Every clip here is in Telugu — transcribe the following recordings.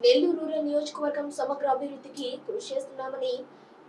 నెల్లూరు రూరల్ నియోజకవర్గం సమగ్ర అభివృద్ధికి కృషి చేస్తున్నామని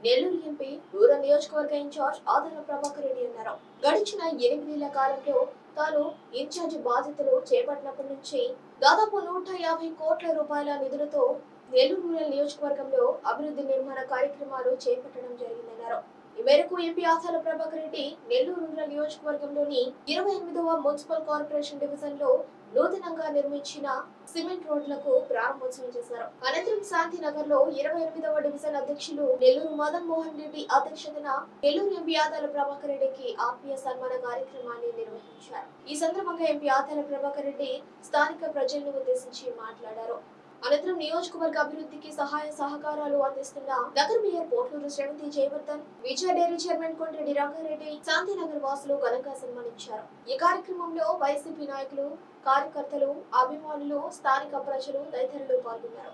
నెల్లూరు ఎంపీ రూరల్ నియోజకవర్గ ఇన్ఛార్జ్ ఆదరణ ప్రభాకర్ రెడ్డి అన్నారు. గడిచిన ఎనిమిదేళ్ళ కాలంలో తాను ఇన్ఛార్జ్ బాధ్యతలు చేపట్టినప్పటి నుంచి దాదాపు నూట యాభై కోట్ల రూపాయల నిధులతో నెల్లూరు రూరల్ నియోజకవర్గంలో అభివృద్ధి నిర్మాణ కార్యక్రమాలు చేపట్టడం జరిగిందన్నారు. ఈ మేరకు ఎంపీ ఆసాల ప్రభాకర్ రెడ్డి నెల్లూరు రూరల్ నియోజకవర్గంలోని ఇరవై ఎనిమిదవ మున్సిపల్ కార్పొరేషన్ డివిజన్లో నూతనంగా నిర్మించిన సిమెంట్ రోడ్లకు ప్రారంభోత్సవం చేశారు. అనంతరం శాంతినగర్లో ఇరవై ఎనిమిదవ డివిజన్ అధ్యక్షులు నెల్లూరు మదన్ మోహన్ రెడ్డి అధ్యక్షతన నెల్లూరు ఎంపీ ఆదాల ప్రభాకర్ రెడ్డికి ఆత్మీయ సన్మాన కార్యక్రమాన్ని నిర్వహించారు. ఈ సందర్భంగా ఎంపీ ఆదాల ప్రభాకర్ రెడ్డి స్థానిక ప్రజలను ఉద్దేశించి మాట్లాడారు. అనంతరం నియోజకవర్గ అభివృద్ధికి సహాయ సహకారాలు అందిస్తున్న నగర mayor Potluru Sravanthi Jayavardhan Vijaya dairy chairman Kondreddy Rangareddy Shantinagar వాసులు ఘనంగా సన్మానించారు. ఈ కార్యక్రమంలో వైసీపీ నాయకులు కార్యకర్తలు అభిమానులు స్థానిక ప్రజలు తదితరులు పాల్గొన్నారు.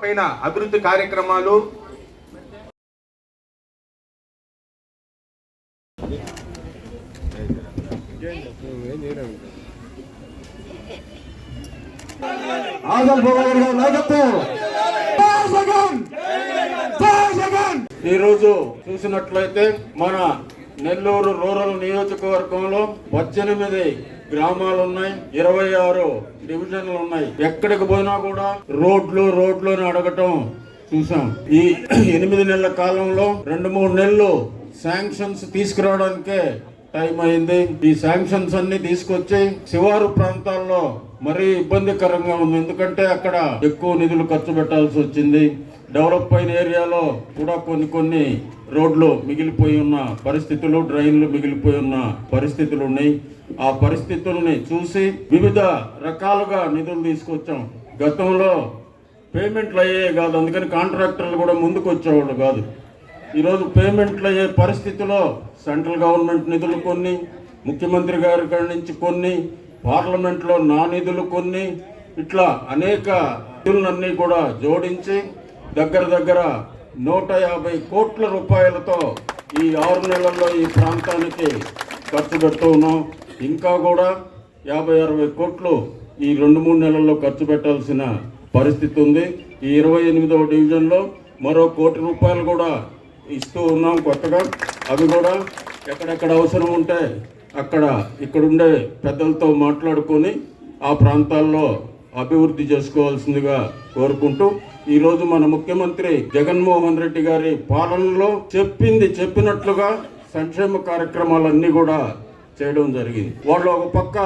పైన అభివృద్ధి కార్యక్రమాలు. ఆదల్ భగవాన్ గారి నాయకత్వం. జై జగన్! జై జగన్! ఈ రోజు చూసినట్లయితే మన నెల్లూరు రూరల్ నియోజకవర్గంలో పద్దెనిమిది గ్రామాలు ఉన్నాయి ఇరవై ఆరు డివిజన్లు ఉన్నాయి ఎక్కడికి పోయినా కూడా రోడ్లు రోడ్లు అని అడగటం చూసాం. ఈ ఎనిమిది నెలల కాలంలో రెండు మూడు నెలలు శాంక్షన్స్ తీసుకురావడానికే టైం అయింది. ఈ శాంక్షన్స్ అన్ని తీసుకొచ్చి శివారు ప్రాంతాల్లో మరీ ఇబ్బందికరంగా ఉంది. ఎందుకంటే అక్కడ ఎక్కువ నిధులు ఖర్చు పెట్టాల్సి వచ్చింది. డెవలప్ అయిన ఏరియాలో కూడా కొన్ని కొన్ని రోడ్లు మిగిలిపోయి ఉన్న పరిస్థితులు డ్రైన్లు మిగిలిపోయి ఉన్న పరిస్థితులు ఉన్నాయి. ఆ పరిస్థితుల్ని చూసి వివిధ రకాలుగా నిధులు తీసుకొచ్చాం. గతంలో పేమెంట్లు అయ్యే కాదు అందుకని కాంట్రాక్టర్లు కూడా ముందుకు వచ్చేవాళ్ళు కాదు. ఈరోజు పేమెంట్లు అయ్యే పరిస్థితిలో సెంట్రల్ గవర్నమెంట్ నిధులు కొన్ని ముఖ్యమంత్రి గారి కాడి నుంచి కొన్ని పార్లమెంట్లో నా నిధులు కొన్ని ఇట్లా అనేక నిధులన్నీ కూడా జోడించి దగ్గర దగ్గర నూట యాభై కోట్ల రూపాయలతో ఈ ఆరు నెలల్లో ఈ ప్రాంతానికి ఖర్చు పెడుతూ ఉన్నాం. ఇంకా కూడా యాభై అరవై కోట్లు ఈ రెండు మూడు నెలల్లో ఖర్చు పెట్టాల్సిన పరిస్థితి ఉంది. ఈ ఇరవై ఎనిమిదవ డివిజన్లో మరో కోటి రూపాయలు కూడా ఇస్తూ ఉన్నాం కొత్తగా. అవి కూడా ఎక్కడెక్కడ అవసరం ఉంటే అక్కడ ఇక్కడుండే పెద్దలతో మాట్లాడుకొని ఆ ప్రాంతాల్లో అభివృద్ధి చేసుకోవాల్సిందిగా కోరుకుంటూ ఈరోజు మన ముఖ్యమంత్రి జగన్మోహన్ రెడ్డి గారి పాలనలో చెప్పింది చెప్పినట్లుగా సంక్షేమ కార్యక్రమాలన్నీ కూడా చేయడం జరిగింది. వాళ్ళు ఒక పక్క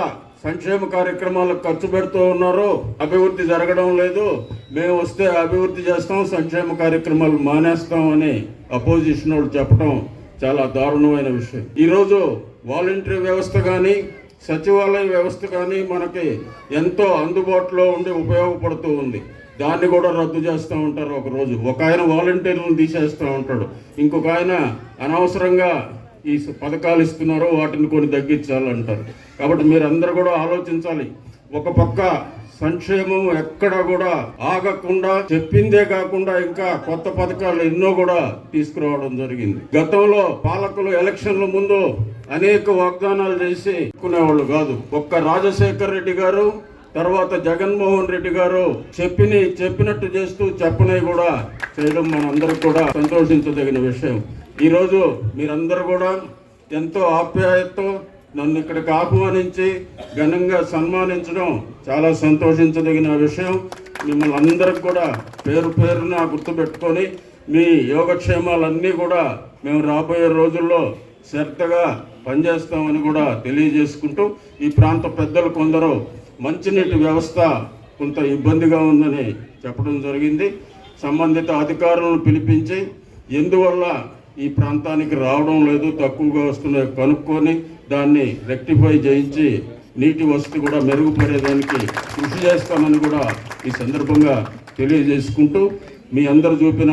సంక్షేమ కార్యక్రమాలకు ఖర్చు పెడుతూ ఉన్నారు అభివృద్ధి జరగడం లేదు మేము వస్తే అభివృద్ధి చేస్తాం సంక్షేమ కార్యక్రమాలు మానేస్తాం అని అపోజిషన్ వాళ్ళు చెప్పడం చాలా దారుణమైన విషయం. ఈరోజు వాలంటరీ వ్యవస్థ కానీ సచివాలయ వ్యవస్థ కానీ మనకి ఎంతో అందుబాటులో ఉండి ఉపయోగపడుతూ ఉంది. దాన్ని కూడా రద్దు చేస్తూ ఉంటారు ఒకరోజు ఒక ఆయన వాలంటీర్లను తీసేస్తూ ఉంటాడు. ఇంకొక ఆయన అనవసరంగా ఈ పథకాలు ఇస్తున్నారో వాటిని కొన్ని తగ్గించాలంటారు. కాబట్టి మీరు కూడా ఆలోచించాలి. ఒక పక్క సంక్షేమం ఎక్కడ కూడా ఆగకుండా చెప్పిందే కాకుండా ఇంకా కొత్త పథకాలు ఎన్నో కూడా తీసుకురావడం జరిగింది. గతంలో పాలకులు ఎలక్షన్ల ముందు అనేక వాగ్దానాలు చేసి వాళ్ళు కాదు. ఒక్క రాజశేఖర్ రెడ్డి గారు తర్వాత జగన్మోహన్ రెడ్డి గారు చెప్పిని చెప్పినట్టు చేస్తూ చెప్పని కూడా చేయడం మనందరికి కూడా సంతోషించదగిన విషయం. ఈరోజు మీరందరూ కూడా ఎంతో ఆప్యాయతతో నన్ను ఇక్కడికి ఆహ్వానించి ఘనంగా సన్మానించడం చాలా సంతోషించదగిన విషయం. మిమ్మల్ని అందరికి కూడా పేరు పేరున గుర్తుపెట్టుకొని మీ యోగక్షేమాలన్నీ కూడా మేము రాబోయే రోజుల్లో శ్రద్ధగా పనిచేస్తామని కూడా తెలియజేసుకుంటూ ఈ ప్రాంత పెద్దలు కొందరు మంచినీటి వ్యవస్థ కొంత ఇబ్బందిగా ఉందని చెప్పడం జరిగింది. సంబంధిత అధికారులను పిలిపించి ఎందువల్ల ఈ ప్రాంతానికి రావడం లేదు తక్కువగా వస్తున్నాయి కనుక్కొని దాన్ని రెక్టిఫై చేయించి నీటి వసతి కూడా మెరుగుపడేదానికి కృషి చేస్తామని కూడా ఈ సందర్భంగా తెలియజేసుకుంటూ మీ అందరు చూపిన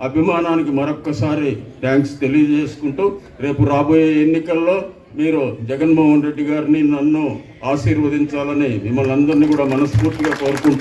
అభిమానానికి మరొక్కసారి థ్యాంక్స్ తెలియజేసుకుంటూ రేపు రాబోయే ఎన్నికల్లో మీరు జగన్మోహన్ రెడ్డి గారిని నన్ను ఆశీర్వదించాలని మిమ్మల్ని అందరినీ కూడా మనస్ఫూర్తిగా కోరుకుంటూ